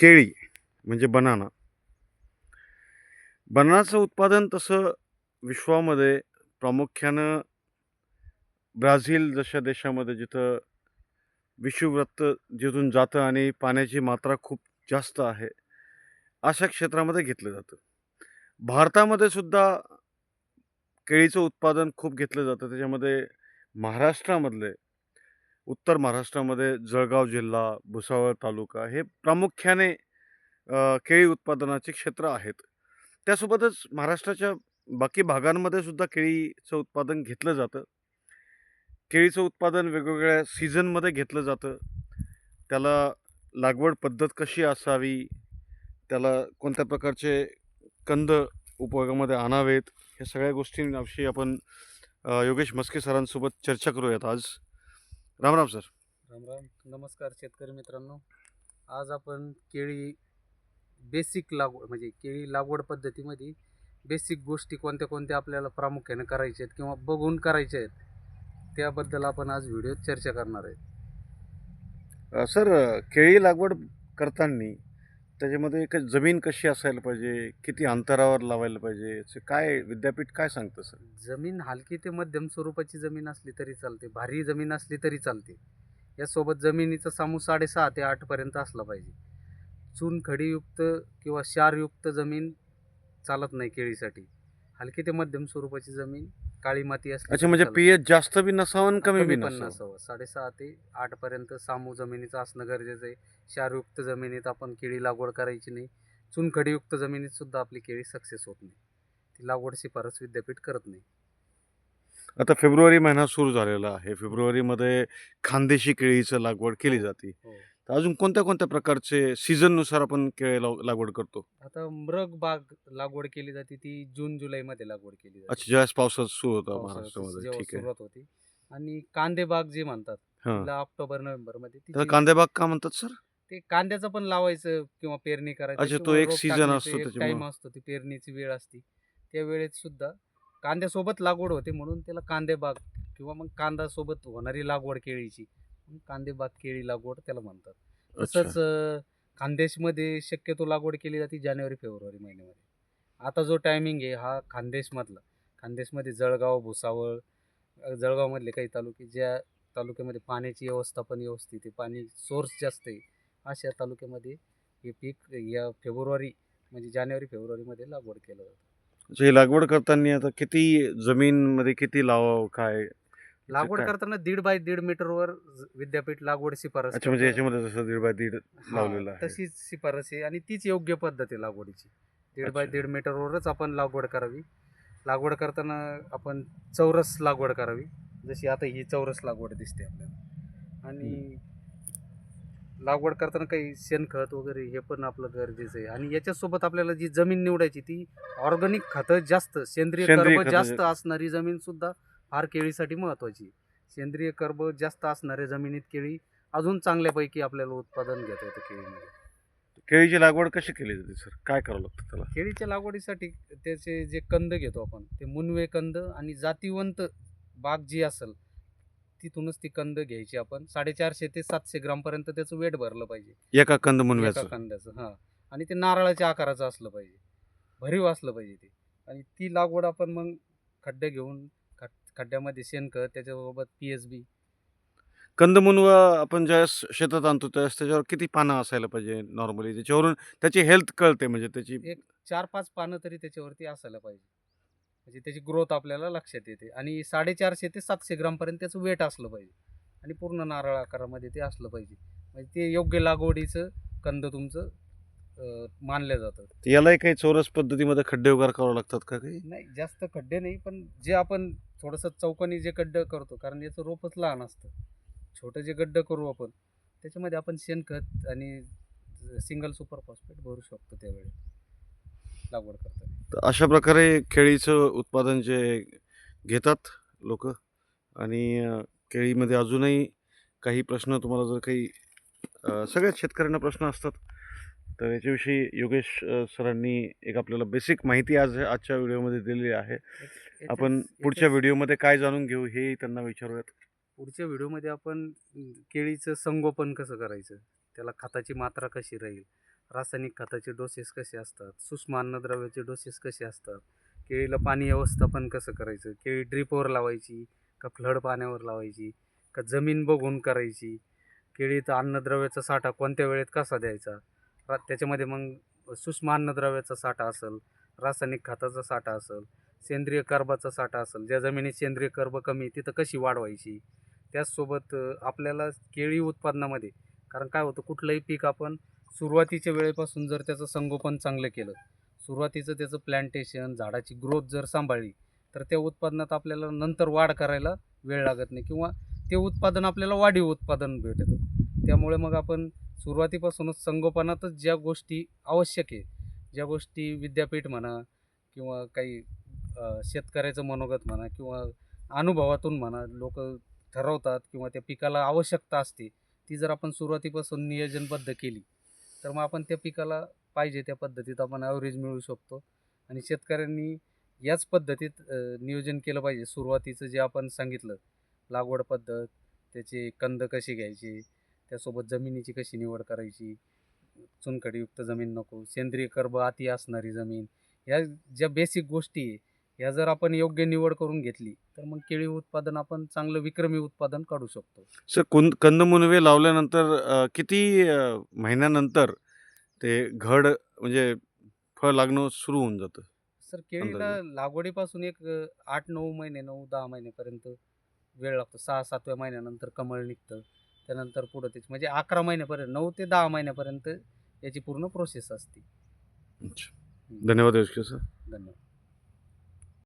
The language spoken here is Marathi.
केळी म्हणजे बनाना. बनानाचं उत्पादन तसं विश्वामध्ये प्रामुख्यानं ब्राझील जशा देशामध्ये जिथं विषुववृत्त जिथून जातं आणि पाण्याची मात्रा खूप जास्त आहे अशा क्षेत्रामध्ये घेतलं जातं. भारतामध्ये सुद्धा केळीचं उत्पादन खूप घेतलं जातं. त्याच्यामध्ये महाराष्ट्रामधले उत्तर महाराष्ट्रामध्ये जळगाव जिल्हा भुसावळ तालुका हे प्रामुख्याने केळी उत्पादनाचे क्षेत्र आहेत. त्यासोबतच महाराष्ट्राच्या बाकी भागांमध्ये सुद्धा केळीचं उत्पादन घेतलं जातं. केळीचं उत्पादन वेगवेगळ्या सीझनमध्ये घेतलं जातं. त्याला लागवड पद्धत कशी असावी? त्याला कोणत्या प्रकारचे कंद उपयोगामध्ये आणावेत? ह्या सगळ्या गोष्टींविषयी आपण योगेश मस्के सरांसोबत चर्चा करूयात आज. राम राम सर. राम राम. नमस्कार शेतकरी मित्रांनो. आज आपण केळी बेसिक लागवड म्हणजे केळी लागवड पद्धतीमध्ये बेसिक गोष्टी कोणत्या कोणत्या आपल्याला प्रामुख्याने करायच्या आहेत किंवा बघून करायच्या आहेत त्याबद्दल आपण आज व्हिडिओत चर्चा करणार आहे. अ, सर केळी लागवड करताना त्याच्यामध्ये एक जमीन कशी असायला पाहिजे? किती अंतरावर लावायला पाहिजे? काय विद्यापीठ काय सांगतं सर? जमीन हलकी ते मध्यम स्वरूपाची जमीन असली तरी चालते. भारी जमीन असली तरी चालते. यासोबत जमिनीचा सामू साडेसहा ते आठपर्यंत असला पाहिजे. चुनखडीयुक्त किंवा क्षारयुक्त जमीन चालत नाही केळीसाठी. हलकी ते मध्यम स्वरूपाची जमीन काळी माती असली अच्छा म्हणजे चालते. पी एच जास्त बी नसावं आणि कमी बी पण नसावं? नसावं. साडेसहा ते आठ पर्यंत सामू जमिनीचं असणं गरजेचं आहे. क्षारयुक्त जमिनीत आपण केळी लागवड करायची नाही. चुनखडीयुक्त जमिनीत सुद्धा आपली केळी सक्सेस होत नाही. ती लागवड शिफारस विद्यापीठ करत नाही. आता फेब्रुवारी महिना सुरू झालेला आहे. फेब्रुवारीमध्ये खानदेशी केळीचं लागवड केली जाते. हो. तर अजून कोणत्या कोणत्या प्रकारचे सीझननुसार आपण केळी लाव- लागवड करतो? आता मृग बाग लागवड केली जाते ती जून जुलैमध्ये लागवड केली जाते. अच्छा ज्यावेळेस पावसात सुरू होता पावसाळ्यात महाराष्ट्रामध्ये. जेव्हा ठीक आहे. सुरुवात होती. आणि कांदे बाग जे म्हणतात हां. तिला ऑक्टोबर नोव्हेंबरमध्ये त्याला कांदेबाग का म्हणतात सर? ते कांद्याचं पण लावायचं किंवा पेरणी करायची अच्छा, तो किंवा एक रोप season टाकण्याचं असतो एक त्याच्यामुळं. टाइम असतो ती पेरणीची वेळ असते. त्या वेळेत सुद्धा कांद्यासोबत लागवड होते म्हणून त्याला कांदे बाग किंवा मग कांदा सोबत होणारी लागवड केळीची म्हणून कांदे बाग केळी लागवड त्याला म्हणतात. अच्छा. तसंच अं, खानदेशमध्ये शक्यतो लागवड केली जाते जानेवारी फेब्रुवारी महिन्यामध्ये. आता जो टायमिंग आहे हा खानदेशमधला. खानदेशमध्ये जळगाव भुसावळ अं, जळगावमधले काही तालुके ज्या तालुक्यामध्ये पाण्याची व्यवस्थापन व्यवस्थित आहे पाणी सोर्स जास्त आहे अशा तालुक्यामध्ये हे पीक या फेब्रुवारी म्हणजे जानेवारी फेब्रुवारीमध्ये लागवड केलं जातं. ही लागवड करताना आता किती जमीनमध्ये किती लावावं काय लागवड? करताना दीड बाय दीड मीटरवर विद्यापीठ लागवड शिफारस अच्छा म्हणजे. याच्यामध्ये जसं दीड बाय दीड लावलेलं आहे. तशीच शिफारस आहे आणि तीच योग्य पद्धत आहे लागवडीची. दीड बाय. दीड मीटरवरच आपण लागवड करावी. लागवड करताना आपण चौरस लागवड करावी. जशी आता ही चौरस लागवड दिसते आपल्याला. आणि लागवड करताना काही शेणखत वगैरे हे पण आपलं गरजेचं आहे. आणि याच्यासोबत आपल्याला जी जमीन निवडायची ती ऑर्गॅनिक खतं जास्त सेंद्रिय जास्त असणारी जमीन सुद्धा फार केळीसाठी महत्वाची. आहे. सेंद्रिय कर्ब जास्त असणाऱ्या जमिनीत केळी अजून चांगल्यापैकी आपल्याला उत्पादन घेता येतं केळीमध्ये. केळीची लागवड कशी केली जाते सर? काय करावं लागतं त्याला? केळीच्या लागवडीसाठी त्याचे जे कंद घेतो आपण ते मुनवे कंद आणि जातीवंत बाग जी असेल तिथूनच ती कंद घ्यायची आपण. साडेचारशे ते सातशे ग्रामपर्यंत त्याचं वेट भरलं पाहिजे. एका कंद एका मुनव्याचं कांद्याचं हां. आणि ते नारळाच्या आकाराचं असलं पाहिजे. भरीव असलं पाहिजे ते. आणि ती लागवड आपण मग खड्डे घेऊन खड्ड्यामध्ये शेणखत त्याच्यासोबत पी एस बी कंद मुनवा आपण ज्यावेळेस शेतात आणतो त्यावेळेस त्याच्यावर किती पानं असायला पाहिजे नॉर्मली त्याच्यावरून त्याची हेल्थ कळते म्हणजे त्याची एक चार पाच पानं तरी त्याच्यावरती असायला पाहिजे. म्हणजे त्याची ग्रोथ आपल्याला लक्षात येते. आणि साडेचारशे ते सातशे ग्रामपर्यंत त्याचं वेट असलं पाहिजे. आणि पूर्ण नारळ आकारामध्ये ते असलं पाहिजे. म्हणजे ते योग्य लागवडीचं कंद तुमचं अं, मानलं जातं. यालाही काही चौरस पद्धतीमध्ये खड्डे वगैरे करावे लागतात का काही? नाही जास्त खड्डे नाही पण जे आपण थोडंसं चौकानी जे गड्डं करतो कारण याचं रोपच लहान असतं. छोटं जे गड्डं करू आपण त्याच्यामध्ये आपण शेणखत आणि सिंगल सुपर फॉस्फेट भरू शकतो त्यावेळी. लागवड करताना. तर अशा प्रकारे केळीचं उत्पादन जे घेतात लोक आणि केळीमध्ये अजूनही काही प्रश्न तुम्हाला जर काही सगळ्याच शेतकऱ्यांना प्रश्न असतात तर याच्याविषयी योगेश सरांनी एक आपल्याला बेसिक माहिती आज आजच्या व्हिडिओमध्ये दिलेली आहे. आपण पुढच्या व्हिडिओमध्ये काय जाणून घेऊ हे त्यांना विचारूयात. पुढच्या व्हिडिओमध्ये आपण केळीचं संगोपन कसं करायचं? त्याला खताची मात्रा कशी राहील? रासायनिक खताचे डोसेस कसे असतात? सूक्ष्म अन्नद्रव्याचे डोसेस कसे असतात? केळीला पाणी व्यवस्थापन कसं करायचं? केळी ड्रीपवर लावायची का फ्लड पाण्यावर लावायची का जमीन बघून करायची? केळीत अन्नद्रव्याचा साठा कोणत्या वेळेत कसा द्यायचा? रा त्याच्यामध्ये मग सूक्ष्म अन्नद्रव्याचा साठा असेल रासायनिक खताचा साठा असेल सेंद्रिय कर्बाचा साठा असेल ज्या जमिनीत सेंद्रिय कर्ब कमी तिथं कशी वाढवायची त्याचसोबत आपल्याला केळी उत्पादनामध्ये कारण काय होतं कुठलंही पीक आपण सुरुवातीच्या वेळेपासून जर त्याचं संगोपन चांगलं केलं सुरुवातीचं त्याचं प्लॅन्टेशन झाडाची ग्रोथ जर सांभाळली तर त्या उत्पादनात आपल्याला नंतर वाढ करायला वेळ लागत नाही किंवा ते उत्पादन आपल्याला वाढीव उत्पादन भेटतं. त्यामुळे मग आपण सुरुवातीपासूनच संगोपनातच ज्या गोष्टी आवश्यक आहे ज्या गोष्टी विद्यापीठ म्हणा किंवा काही शेतकऱ्याचं मनोगत म्हणा किंवा अनुभवातून म्हणा लोक ठरवतात किंवा त्या पिकाला आवश्यकता असते ती जर आपण सुरुवातीपासून नियोजनबद्ध केली तर मग आपण त्या पिकाला पाहिजे त्या पद्धतीत आपण ॲव्हरेज मिळू शकतो. आणि शेतकऱ्यांनी याच पद्धतीत नियोजन केलं पाहिजे. सुरुवातीचं जे आपण सांगितलं लागवड पद्धत त्याचे कंद कसे घ्यायचे त्यासोबत जमिनीची कशी निवड करायची? चुनखडीयुक्त जमीन नको सेंद्रिय कर्ब अति असणारी जमीन ह्या ज्या बेसिक गोष्टी आहे ह्या जर आपण योग्य निवड करून घेतली तर मग केळी उत्पादन आपण चांगलं विक्रमी उत्पादन काढू शकतो. सर कुंद कंदमुनवे लावल्यानंतर किती महिन्यानंतर ते घड म्हणजे फळ लागणं सुरू होऊन जातं? सर केळीला लागवडीपासून एक आठ नऊ महिने नऊ दहा महिनेपर्यंत वेळ लागतो. सहा सातव्या महिन्यानंतर कमळ निघतं. त्यानंतर पुढं त्याची म्हणजे अकरा महिन्यापर्यंत नऊ ते दहा महिन्यापर्यंत याची पूर्ण प्रोसेस असते. अच्छा. धन्यवाद सर. धन्यवाद.